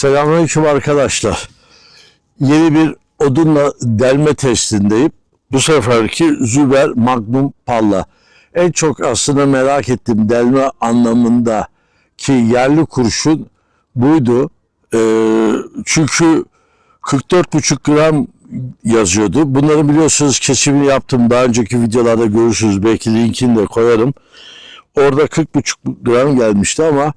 Selamünaleyküm arkadaşlar. Yeni bir odunla delme testindeyim. Bu seferki Züber Magnum Palla. En çok aslında merak ettiğim delme anlamında ki yerli kurşun buydu. Ee, çünkü 44,5 gram yazıyordu. Bunları biliyorsunuz kesimini yaptım. Daha önceki videolarda görürsünüz. Belki linkini de koyarım. Orada 40,5 gram gelmişti ama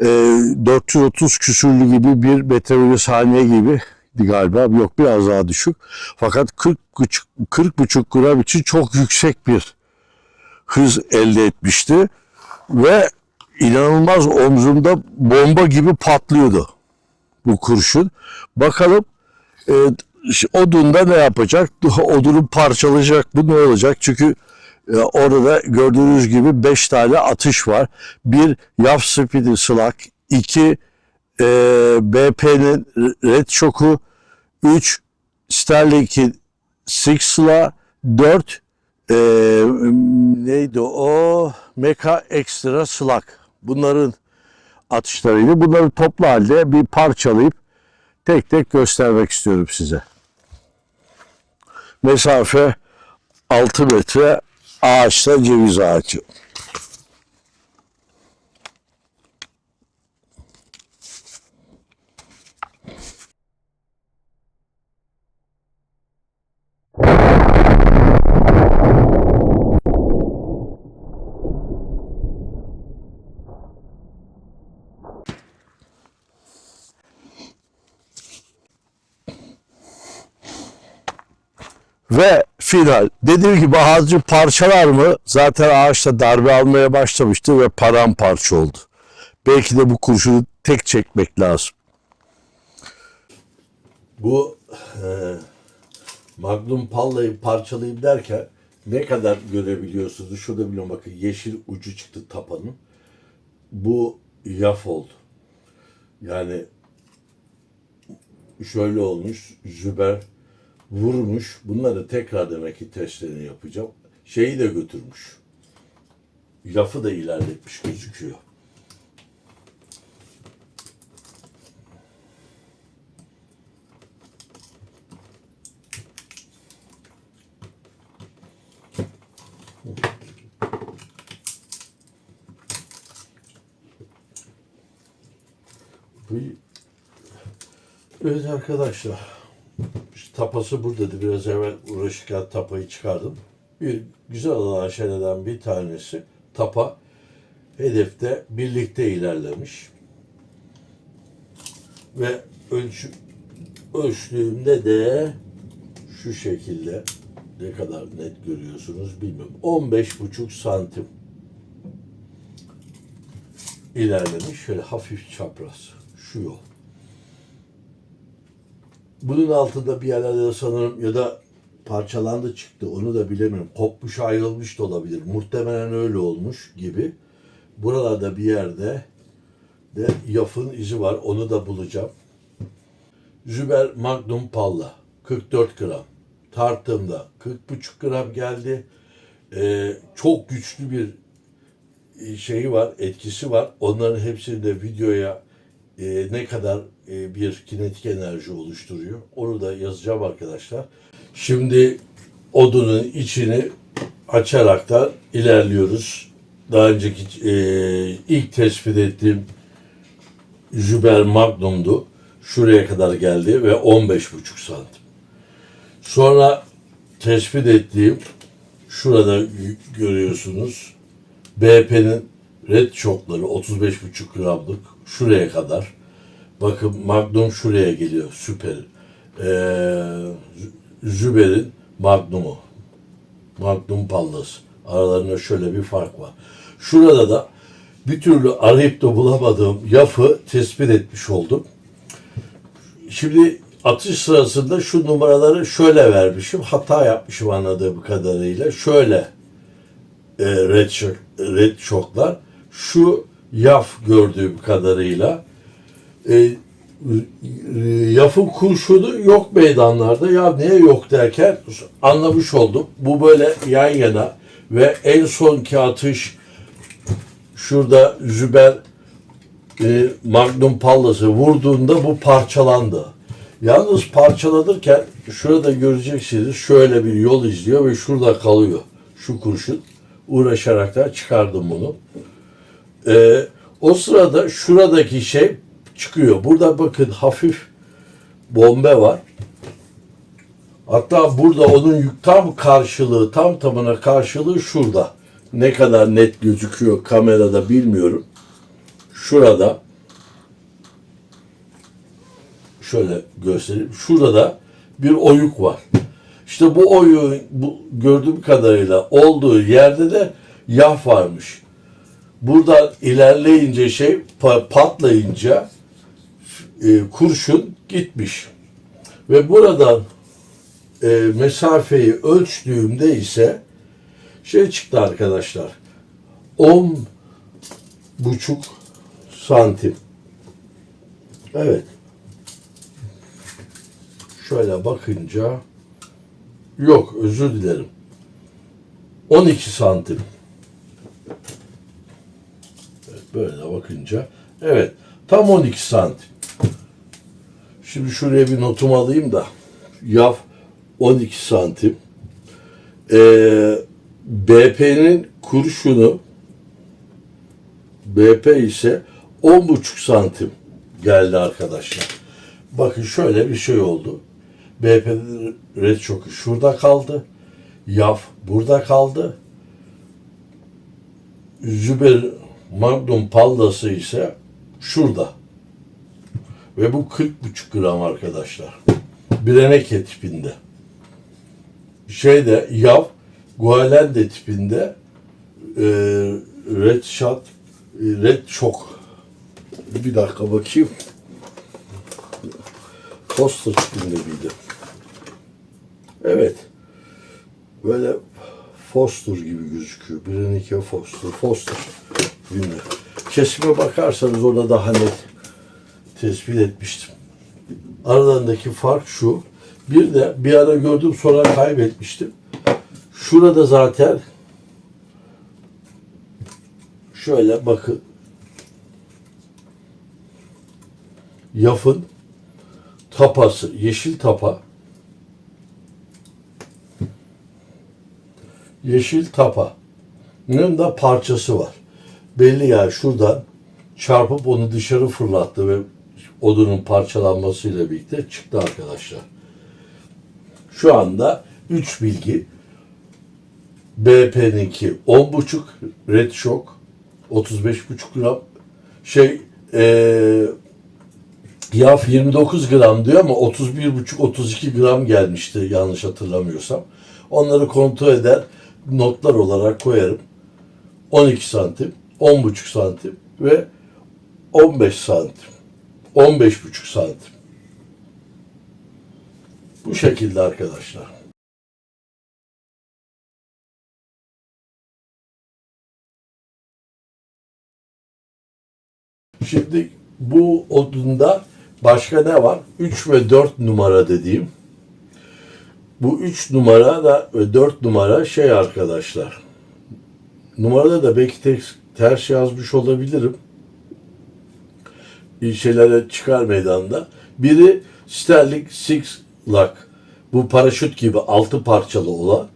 e, 430 küsürlü gibi bir bölü saniye gibi galiba. Yok biraz daha düşük. Fakat 40 40,5 gram için çok yüksek bir hız elde etmişti. Ve inanılmaz omzumda bomba gibi patlıyordu bu kurşun. Bakalım e, odunda ne yapacak? Odunu parçalayacak mı? Ne olacak? Çünkü orada gördüğünüz gibi 5 tane atış var. Bir Yaf Speedy Slug, 2 e, BP'nin Red Shock'u, 3 Sterling'in Six Slug, 4 e, neydi o? Mecha Extra Slug. Bunların atışlarıydı. Bunları toplu halde bir parçalayıp tek tek göstermek istiyorum size. Mesafe 6 metre ağaçta ceviz ağacı. Ve final. Dediğim gibi ağacı parçalar mı? Zaten ağaçta darbe almaya başlamıştı ve paramparça oldu. Belki de bu kurşunu tek çekmek lazım. Bu e, Magnum Palla'yı parçalayayım derken ne kadar görebiliyorsunuz? Şurada biliyorum bakın yeşil ucu çıktı tapanın. Bu yaf oldu. Yani şöyle olmuş. Züber vurmuş. Bunları tekrar demek ki testlerini yapacağım. Şeyi de götürmüş. Lafı da ilerletmiş gözüküyor. Evet arkadaşlar. Tapası buradadı. Biraz evvel uğraşırken tapayı çıkardım. Bir güzel olan şeylerden bir tanesi tapa hedefte birlikte ilerlemiş. Ve ölçü, ölçtüğümde de şu şekilde ne kadar net görüyorsunuz bilmiyorum. 15,5 santim ilerlemiş. Şöyle hafif çapraz. Şu yol. Bunun altında bir yerlerde sanırım ya da parçalandı çıktı onu da bilemiyorum. Kopmuş ayrılmış da olabilir. Muhtemelen öyle olmuş gibi. Buralarda bir yerde de yafın izi var. Onu da bulacağım. Züber Magnum Palla 44 gram. Tarttığımda 40,5 gram geldi. Ee, çok güçlü bir şeyi var, etkisi var. Onların hepsini de videoya e, ne kadar e, bir kinetik enerji oluşturuyor. Onu da yazacağım arkadaşlar. Şimdi odunun içini açarak da ilerliyoruz. Daha önceki e, ilk tespit ettiğim Jüber Magnum'du. Şuraya kadar geldi ve 15,5 santim. Sonra tespit ettiğim şurada görüyorsunuz BP'nin red şokları 35,5 gramlık şuraya kadar. Bakın Magnum şuraya geliyor. Süper. Ee, Züber'in Magnum'u. Magnum Pallası. Aralarında şöyle bir fark var. Şurada da bir türlü arayıp da bulamadığım yafı tespit etmiş oldum. Şimdi atış sırasında şu numaraları şöyle vermişim. Hata yapmışım anladığım kadarıyla. Şöyle e, red, shock, red shocklar. Şu yaf gördüğüm kadarıyla e, yafın kurşunu yok meydanlarda. Ya niye yok derken anlamış oldum. Bu böyle yan yana ve en sonki atış şurada Züber e, Magnum Pallas'ı vurduğunda bu parçalandı. Yalnız parçalanırken şurada göreceksiniz şöyle bir yol izliyor ve şurada kalıyor. Şu kurşun. Uğraşarak da çıkardım bunu. Ee, o sırada şuradaki şey çıkıyor. Burada bakın hafif bombe var. Hatta burada onun tam karşılığı, tam tamına karşılığı şurada. Ne kadar net gözüküyor kamerada bilmiyorum. Şurada şöyle göstereyim. Şurada da bir oyuk var. İşte bu oyuğun bu gördüğüm kadarıyla olduğu yerde de yağ varmış. Buradan ilerleyince şey pa- patlayınca e, kurşun gitmiş. Ve buradan e, mesafeyi ölçtüğümde ise şey çıktı arkadaşlar. 10 buçuk santim. Evet. Şöyle bakınca yok özür dilerim. 12 santim. Böyle bakınca evet tam 12 santim. Şimdi şuraya bir notumu alayım da yaf 12 santim. Ee, BP'nin kurşunu BP ise 10,5 santim geldi arkadaşlar. Bakın şöyle bir şey oldu. BP'nin red şoku şurada kaldı. Yaf burada kaldı. Züber Magnum Pallası ise şurada. Ve bu 40,5 gram arkadaşlar. Bireneke tipinde. Şeyde Yav Gualende tipinde e, Red Shot e, Red Shock bir dakika bakayım. Foster tipinde miydi? Evet. Böyle Foster gibi gözüküyor. Birenike Foster. Foster. Bilmiyorum. Kesime bakarsanız orada daha net tespit etmiştim. Aralarındaki fark şu. Bir de bir ara gördüm sonra kaybetmiştim. Şurada zaten şöyle bakın yafın tapası, yeşil tapa yeşil tapa bunun da parçası var. Belli yani şuradan çarpıp onu dışarı fırlattı ve odunun parçalanmasıyla birlikte çıktı arkadaşlar. Şu anda 3 bilgi. BP'ninki 10.5 Red Shock 35.5 gram şey eee Yaf 29 gram diyor ama 31,5-32 gram gelmişti yanlış hatırlamıyorsam. Onları kontrol eder notlar olarak koyarım. 12 santim, 10,5 santim ve 15 santim. 15,5 santim. Bu şekilde arkadaşlar. Şimdi bu odunda başka ne var? 3 ve 4 numara dediğim. Bu 3 numara da ve 4 numara şey arkadaşlar. Numarada da belki tek, ters yazmış olabilirim. Şeylere çıkar meydanda. Biri Sterling Six Lock. Bu paraşüt gibi altı parçalı olan.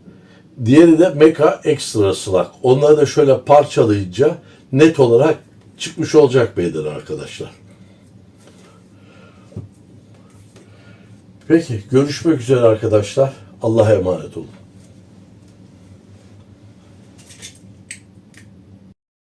Diğeri de Mecha Extra Slack. Onları da şöyle parçalayınca net olarak çıkmış olacak meydana arkadaşlar. Peki görüşmek üzere arkadaşlar. Allah'a emanet olun.